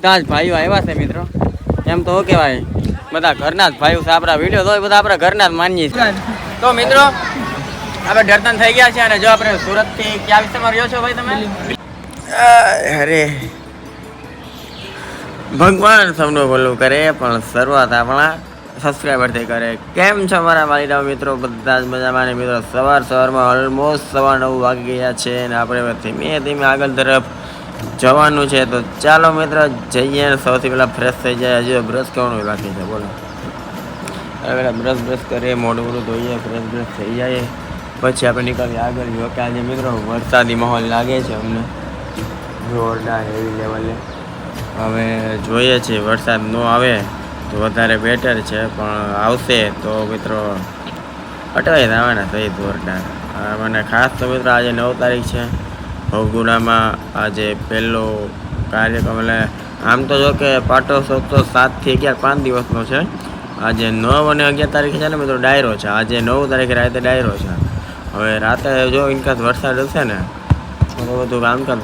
બધા જ ભાઈઓ આવ્યા છે મિત્રો. એમ તો કહેવાય? બધા ઘરના જ ભાઈઓ છે, આપણા વીડિયો તો બધા આપણા ઘરના જ માનીએ છીએ. તો મિત્રો, આપણે દર્શન થઈ ગયા છે અને જો આપણે સુરતથી ક્યાં વિસ્તારમાં રહ્યો છો ભાઈ તમે? અરે. ભગવાન સૌનું ભલું કરે, પણ શરૂઆત આપણા સબસ્ક્રાઈબરથી કરે. કેમ છો મારા મારીના મિત્રો? બધા જ મજામાં ને મિત્રો, સવાર સવારમાં ઓલમોસ્ટ સવા નવ વાગી ગયા છે અને આપણે ધીમે ધીમે આગળ તરફ જવાનું છે તો ચાલો મિત્ર, જઈએ. સૌથી પહેલાં ફ્રેશ થઈ જાય. હજુ બ્રશ કરવાનું બાકી છે. બોલો. પહેલાં બ્રશ બ્રશ કરીએ, મોઢું મોઢું ધોઈએ ફ્રેશ બ્રશ થઈ જાય. પછી આપણે નીકળીએ આગળ. જો કે આજે મિત્રો વરસાદી માહોલ લાગે છે અમને. જોરદાર એવી લેવલે હવે જોઈએ છીએ વરસાદ ન આવે તો વધારે બેટર છે. પણ આવશે તો મિત્રો અટવાઈ જવાના સહી જોરદાર. મને ખાસ તો મિત્રો આજે નવ તારીખ છે. ભવગુડામાં આજે પહેલો કાર્યક્રમ. એટલે આમ તો જો કે પાટોત્સવ તો સાતથી અગિયાર પાંચ દિવસનો છે. આજે નવ અને અગિયાર તારીખે છે ને મિત્રો ડાયરો છે. આજે નવ તારીખે રાતે ડાયરો છે. હવે રાતે જો ઇનકાસ વરસાદ હશે ને તો બધું કામકાજ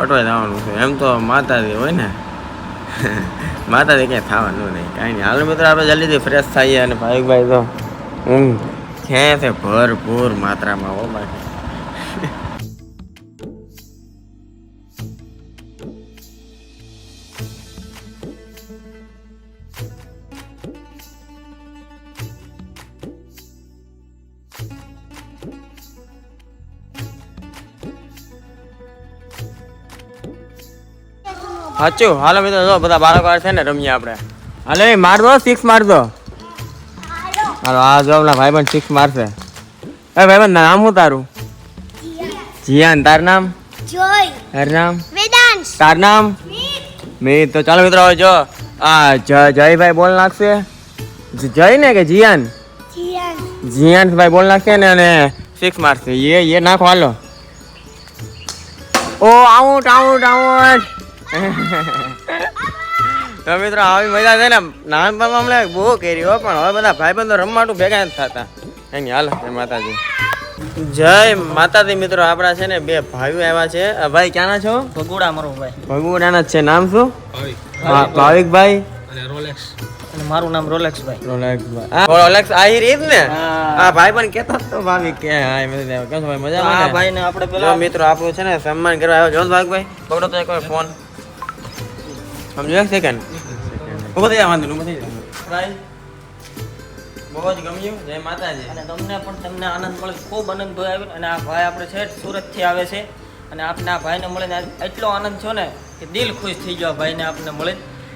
અટવાઈ જવાનું છે. એમ તો માતાજી હોય ને. માતાજી ક્યાંય થવાનું નહીં. કાંઈ નહીં. હાલ મિત્રો, આપણે જલ્દીથી ફ્રેશ થઈએ અને ભાઈ તો ઊંઘ ખેંચે ભરપૂર માત્રામાં હો બાકી સાચું. હાલો મિત્રો જો બધા બાળકો છે ને રમીએ આપણે. હાલો એ માર દો સિક્સ માર દો. હાલો આ જો આપણા પણ સિક્સ મારશે. એ ભાઈબંધ નામ શું તારું? જીયાન. તાર નામ? જોય. તાર નામ? તાર નામ? મી તો ચાલો મિત્રો હવે જો આ જય જયભાઈ બોલ નાખશે. જય ને કે જીયાન? જીયાન. ભાઈ બોલ નાખશે ને અને સિક્સ મારશે. એ એ નાખો હાલો. ઓ આઉટ આઉટ આઉટ તો મિત્રો આવી મજા છે ને નાનપણમાં અમને બહુ કરી હો પણ હવે બધા ભાઈબંધો રમવાનું ભેગા નથી થતા. એની હાલ જય માતાજી. જય માતાજી મિત્રો આપણા છે ને બે ભાઈઓ આવ્યા છે. ભાઈ ક્યાંના છો? ભગુડા મારો ભાઈ. ભગવાના જ છે નામ શું? ભાવિકભાઈ? અને મારું નામ રોલેક્સ ભાઈ રોલેક્સભાઈ ભાઈ રોલેક્સ આહિર ઈ ને આ ભાઈ પણ કેતો તો ભાવિક કે હા એમ જ કેમ ભાઈ મજામાં આ ભાઈ ને આપણે જો પેલા મિત્રો આપણું છે ને સન્માન કરવા આવ્યો જો ભાગભાઈ પકડો તો એક ફોન. સમજો એક સેકન્ડ ઊભો થઈ જા વાંધો નહીં, ઊભો થઈ બહુ જ ગમ્યું જય માતાજી અને તમને પણ તમને આનંદ મળે ખૂબ આનંદ ભાઈ આવ્યો અને આ ભાઈ આપણે છેઠ સુરતથી આવે છે. અને આપને આ ભાઈને મળીને ને એટલો આનંદ છો ને કે દિલ ખુશ થઈ ગયો ભાઈને આપને મળે.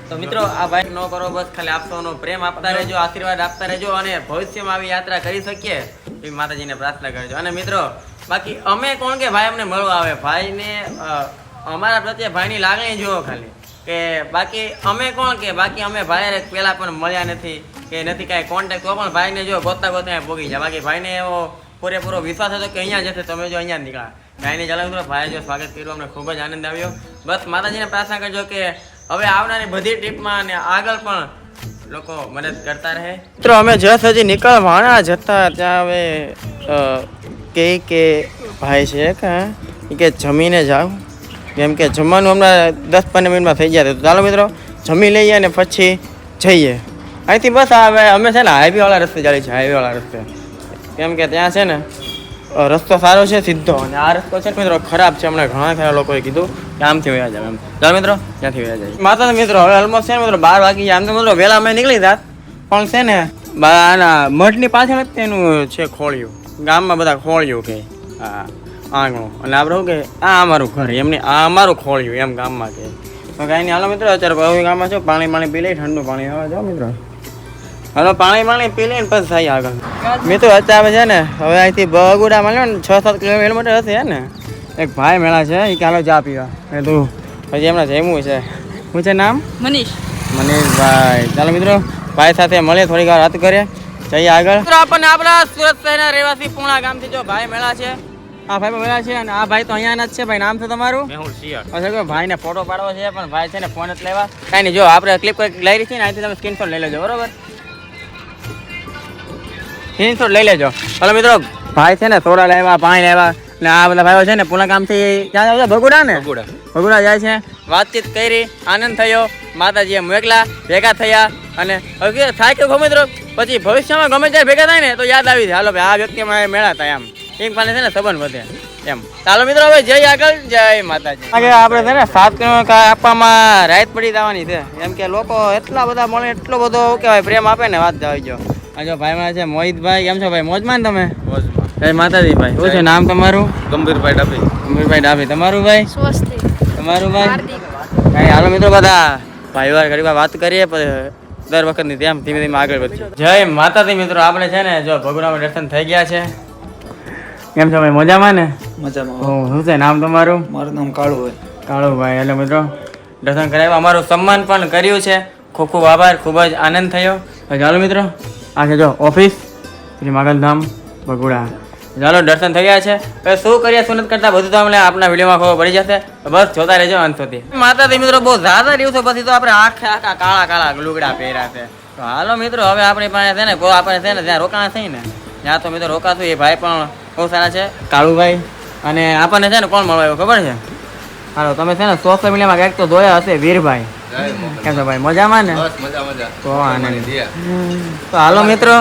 તો મિત્રો આ ભાઈ ન કરો બસ ખાલી આપસોનો પ્રેમ આપતા રહેજો આશીર્વાદ આપતા રહેજો અને ભવિષ્યમાં આવી યાત્રા કરી શકીએ એવી માતાજીને પ્રાર્થના કરજો. અને મિત્રો બાકી અમે કોણ કે ભાઈ અમને મળવા આવે? ભાઈને અમારા પ્રત્યે ભાઈની લાગણી જુઓ ખાલી. કે બાકી અમે કોણ કે? બાકી અમે ભાઈ પહેલાં પણ મળ્યા નથી. કે નથી કાંઈ કોન્ટેક્ટ તો પણ ભાઈને જો ગોતા ગોતા ભોગી જાય બાકી ભાઈને એવો પૂરેપૂરો વિશ્વાસ હતો કે અહીંયા જશે તમે જો અહીંયા જ નીકળ્યા. ભાઈને નહીં તો ભાઈએ ભાઈ જો સ્વાગત કર્યું, અમને ખૂબ જ આનંદ આવ્યો. બસ માતાજીને પ્રાર્થના કરજો કે હવે આવનારી બધી ટ્રીપમાં અને આગળ પણ લોકો મદદ કરતા રહે. મિત્રો, અમે જસ હજી નીકળવાના જતા ત્યાં હવે કે કે ભાઈ છે કે જમીને જાવ કેમ કે જમવાનું હમણાં દસ પંદર મિનિટમાં થઈ જાય. તો ચાલો મિત્રો, જમી લઈએ અને પછી જઈએ. અહીંથી બસ હવે અમે છે ને હાઈવેવાળા રસ્તે ચાલી છે હાઈવેવાળા રસ્તે. કેમ કે ત્યાં છે ને રસ્તો સારો છે, સીધો. અને આ રસ્તો છે મિત્રો ખરાબ છે, હમણાં ઘણા ખરા લોકોએ કીધું કે આમથી વયા જાય એમ. ચાલો મિત્રો, ત્યાંથી વયા જાય માતા મિત્રો હવે ઓલમોસ્ટ છે ને મિત્રો બાર વાગી જાય આમ તો મિત્રો વહેલા અમે નીકળી જાત. પણ છે ને આના મઠની પાછળ જ તેનું છે ખોળિયું. ગામમાં બધા ખોળિયું કે, હા. આંગણું. અને આપણે શું કે આ અમારું ઘર એમને આ અમારું ખોળ્યું એમ ગામમાં કે. તો કાંઈ નહીં હાલો મિત્રો અત્યારે હવે ગામમાં છો પાણી પાણી પી લઈ ઠંડુ પાણી હવે જાઓ મિત્રો. હાલો પાણી પાણી પી લઈને પછી થાય આગળ. મિત્રો અત્યારે છે ને હવે અહીંથી બગુડા મળ્યો ને છ સાત કિલોમીટર હશે ને. એક ભાઈ મેળા છે એ કાલો ચા પીવા. એ તું પછી એમના જમવું છે. શું છે નામ? મનીષ. મનીષભાઈ. ચાલો મિત્રો ભાઈ સાથે મળીએ થોડીક વાર વાત કરીએ. જઈએ આગળ. આપણને આપણા સુરત શહેરના રહેવાસી પૂણા ગામથી જો ભાઈ મેળા છે. આ ભાઈ મેળા છે અને આ ભાઈ તો અહીંયાના જ છે. ભાઈ નામ છે તમારું? મેહુલ શિયર અચ્છા ભાઈ ભાઈને ફોટો પાડવો છે પણ ભાઈ છે ને ફોન જ લેવા. કાંઈ નહીં જો આપણે ક્લિપ લઈ રહી છે ને અહીંથી તમે સ્ક્રીનશોટ લઈ લેજો બરોબર? સ્ક્રીનશોટ લઈ લેજો. ચાલો મિત્રો ભાઈ છે ને સોડા લેવા પાણી લેવા ને આ બધા ભાઈઓ છે ને પૂના ગામથી ક્યાં છો? ભગુડા ને? ભગુડા. જાય છે. વાતચીત કરી આનંદ થયો. માતાજીએ મોકલા ભેગા થયા અને થાય કે ગમે મિત્રો પછી ભવિષ્યમાં ગમે ત્યારે ભેગા થાય ને તો યાદ આવી જાય. હાલો ભાઈ આ વ્યક્તિ મેળા થાય એમ. એક પાસે છે ને સંબંધ વધે. એમ. ચાલો મિત્રો હવે જય આગળ જય માતાજી. આપણે છે ને સાત કિલો આપવામાં રાહત પડી જવાની છે. એમ કે લોકો એટલા બધા મળે એટલો બધો શું કહેવાય પ્રેમ આપે ને વાત જવાઈ જો. આજો ભાઈ મારા છે મોહિતભાઈ. કેમ છો ભાઈ? મોજમાં તમે? જય માતાજી ભાઈ. શું છે નામ તમારું? ગંભીરભાઈ ડાભી. ગંભીરભાઈ ડાભી. તમારું ભાઈ? તમારું ભાઈ? હાર્દિક. કઈ હાલો મિત્રો બધા ભાઈ વાર ઘડી વાત કરીએ પછી દર વખતની તેમ ધીમે ધીમે આગળ વધીએ. જય માતાજી મિત્રો. આપણે છે ને જો ભગવાન દર્શન થઈ ગયા છે. કેમ છો ભાઈ? મજામાં ને? મજામાં. શું છે? નામ તમારું? મારું નામ કાળુ હોય. કાળુભાઈ એટલે મિત્રો દર્શન કરાવ્યા. અમારું સન્માન પણ કર્યું છે. ખૂબ ખૂબ આભાર ખૂબ જ આનંદ થયો. ચાલો મિત્રો આ છે જો ઓફિસ શ્રી માગલધામ બગુડા. ચાલો દર્શન થઈ ગયા છે. હવે શું કરીએ શું નથી કરતા બધું તો અમને આપણા વિડીયોમાં ખબર પડી જશે. બસ જોતા રહેજો અંત સુધી. માતાજી મિત્રો બહુ ઝાઝા દિવસો પછી તો આપણે આખે આખા કાળા કાળા લુગડા પહેર્યા છે. તો હાલો મિત્રો હવે આપણી પાસે છે ને આપણે છે ને જ્યાં રોકાણ થઈ ને? ત્યાં તો મિત્રો રોકાશું એ ભાઈ પણ બહુ સારા છે. કાળુભાઈ અને આપણને છે ને કોણ મળવા આવ્યો ખબર છે? હાલો તમે છે ને સોશિયલ મીડિયામાં કંઈક તો જોયા હશે વીરભાઈ. કેમ છો ભાઈ? મજામાં ને? તો આનંદ તો હાલો મિત્રો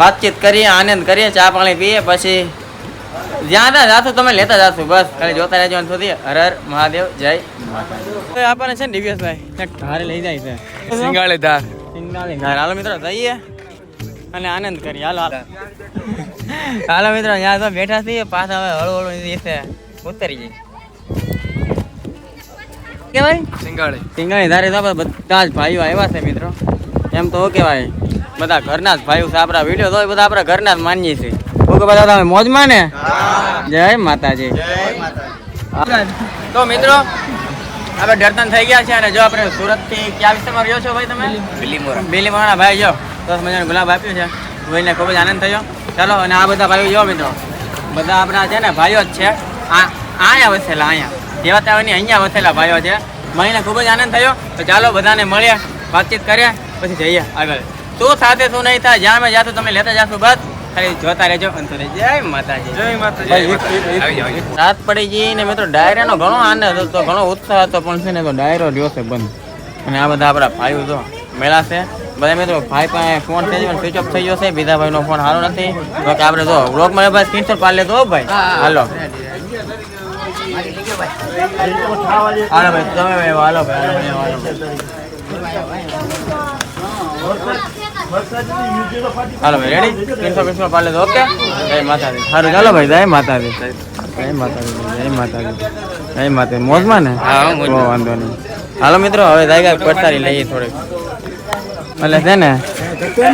વાતચીત કરીએ આનંદ કરીએ ચા પાણી પીએ પછી જ્યાં ત્યાં જાશું તમે લેતા જાશું બસ. ખાલી જોતા રહેજો અંત સુધી. હર હર મહાદેવ જય માતા આપણને છે ને દિવ્યસભાઈ ધારે લઈ જાય છે. સિંગાળે ધાર. સિંગાળે ધાર. હાલો મિત્રો જઈએ અને આનંદ કરીએ. હાલો હાલો. હાલો મિત્રો ત્યાં તો બેઠા છીએ પાછા હવે હળુ હળુ દિવસે ઉતરી જઈએ. કેવાય સિંગાળી. સિંગાળી ધારે તો બધા જ ભાઈઓ આવ્યા છે મિત્રો. એમ તો કહેવાય? બધા ઘરના જ ભાઈઓ છે આપણા વીડિયો તો બધા આપણા ઘરના જ માનીએ છીએ. ઓકે બધા તમે મોજમાં ને જય માતાજી. તો મિત્રો આપણે દર્શન થઈ ગયા છે અને જો આપણે સુરતથી ક્યાં વિસ્તારમાં રહ્યો છો ભાઈ તમે? બિલીમોરા બિલીમોરા ભાઈ જો દસ મજાનો ગુલાબ આપ્યું છે. ભાઈને ખૂબ જ આનંદ થયો. ચાલો અને આ બધા ભાઈઓ જો મિત્રો. બધા આપણા છે ને ભાઈઓ જ છે. આ અહીંયા વસેલા અહીંયા. જેવા તેવાની અહીંયા વસેલા ભાઈઓ છે. મળીને ખૂબ જ આનંદ થયો. તો ચાલો બધાને મળીએ વાતચીત કરીએ પછી જઈએ આગળ. શું સાથે શું નહીં થાય જ્યાં મેં જાતું તમે લેતા જાશું બસ. ખાલી જોતા રહેજો. અંતરે જય માતાજી. જય માતાજી. રાત પડી ગઈ ને મિત્રો ડાયરાનો ઘણો આનંદ હતો ઘણો ઉત્સાહ હતો પણ છે ને તો ડાયરો રહ્યો છે બંધ. અને આ બધા આપણા ભાઈઓ તો મેળા છે. બધા મિત્રો ભાઈ પાસે ફોન થઈ ગયો સ્વિચ ઓફ થઈ ગયો છે. બીજા ભાઈનો ફોન સારો નથી. તો કે આપણે જો વ્લોગમાં ભાઈ સ્ક્રીનશોટ પાડી લેતો ભાઈ. હાલો. હાલો ભાઈ તમે ભાઈ હાલો ભાઈ હાલો ભાઈ, હાલો ભાઈ. રેડી સ્ક્રીનશોટ સ્ક્રીનશોટ પાડી લેતો ઓકે જય માતાજી. સારું ચાલો ભાઈ જય માતાજી. જય માતાજી જય માતાજી. જય માતાજી. મોજમાં ને? હા વાંધો નહીં. હાલો મિત્રો હવે જાય પડતારી લઈએ થોડીક. એટલે છે ને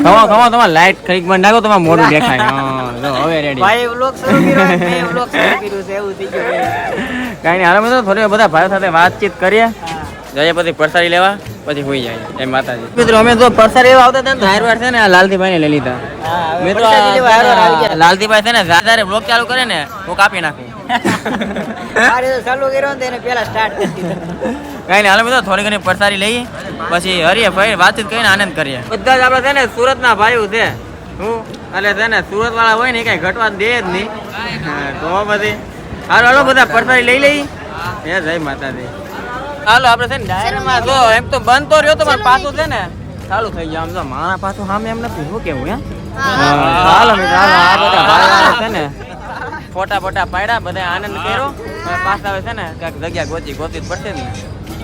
ખમો ખમો તમારે લાઈટ ખરીક બંધ નાખો તમારે મોઢું દેખાય. હા જો હવે રેડી ભાઈ વ્લોગ શરૂ કર્યો મેં વ્લોગ શરૂ કર્યો છે એવું થઈ ગયું કાંઈ નહીં હાલો મિત્રો થોડી બધા ભાઈઓ સાથે વાતચીત કરીએ. જઈએ પછી પરસારી લેવા પછી હોઈ જાય એમ માતાજી. મિત્રો અમે તો પરસારી એવા આવતા હતા ને હારવાર છે ને લાલતીભાઈ ને લઈ લીધા. મિત્રો. લાલતીભાઈ છે ને જ્યારે બ્લોક ચાલુ કરે ને હું કાપી નાખું. ચાલુ કર્યો ને તેને પેલા સ્ટાર્ટ કરી દીધો. કઈ નહીં હાલ બધા થોડી ઘણી પરસારી લઈએ. પછી હરીએ ભાઈ વાતચીત કરીને આનંદ કરીએ. બધા જ આપણે છે ને સુરતના ભાઈઓ છે. હું એટલે છે ને સુરત વાળા હોય ને કઈ ઘટવા દે જ નહીં. તો બધી. હાલો હાલો બધા પરસારી લઈ લઈ હે જય માતાજી. હાલો આપણે છે ને ડાયરામાં જો એમ તો બંધ તો રહ્યો તો પણ પાછું છે ને ચાલુ થઈ ગયા. આમ તો મારા પાછું સામે એમ નથી શું કેવું હે. હાલો મિત્રો હાલો આ બધા ભાઈ છે ને ફોટા ફોટા પાડ્યા બધા આનંદ કર્યો. પાછા આવે છે ને કાંઈક જગ્યા ગોતી ગોતી જ પડશે ને.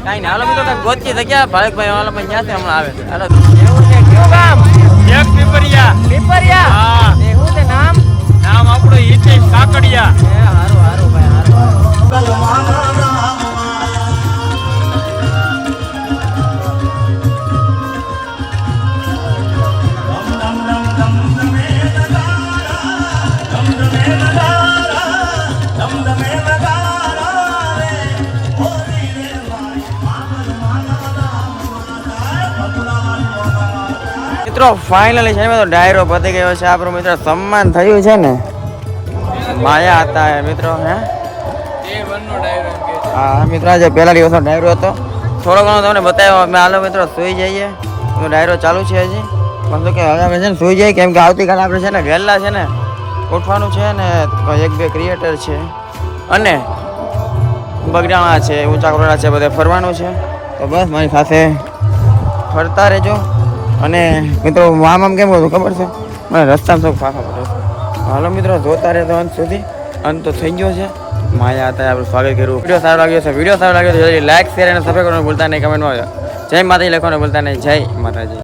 કાંઈ નહીં. હાલો મિત્રો કાંઈક ગોતી જગ્યા ભાવિકભાઈ હાલો ભાઈ ક્યાંથી હમણાં આવે છે. હાલો. કેવું છે કેવું કામ એક પીપરિયા. પીપરિયા? હા. એ શું છે નામ? નામ આપણું હિતેશ કાકડિયા. એ હારું હારું ભાઈ હારું. મિત્રો ફાઇનલી છે ને તો ડાયરો પતી ગયો છે. આપણું મિત્રો સન્માન થયું છે ને? માયા હતા મિત્રો, હે? હા મિત્રો, આજે પહેલા દિવસનો ડાયરો હતો. થોડો ઘણો તમને બતાવ્યો, અમે હાલો મિત્રો, સુઈ જઈએ. ડાયરો ચાલુ છે હજી. પણ કે હવે આપણે છે ને, સુઈ જઈએ, કેમ કે આવતીકાલે આપણે છે ને, વહેલા છે ને, ઉઠવાનું છે ને એક બે ક્રિએટર છે. અને બગડાણા છે, ઊંચા કોરડા છે, બધે ફરવાનું છે. તો બસ, મારી સાથે ફરતા રહેજો. અને મિત્રો આમ આમ કેમ હતું? ખબર છે? મને રસ્તામાં થોડુંક ફાફા પડે છે. હાલો મિત્રો, જોતા રહેતો અંત સુધી. અંત તો થઈ ગયો છે. માયા હતા આપણે સ્વાગત કર્યું. વીડિયો સારો લાગ્યો છે, વીડિયો સારો લાગ્યો તો લાઈક શેર અને સબસ્ક્રાઈબ કરવાનું ભૂલતા નહીં. કમેન્ટમાં જય માતાજી લખવાનું ભૂલતા નહીં. જય માતાજી.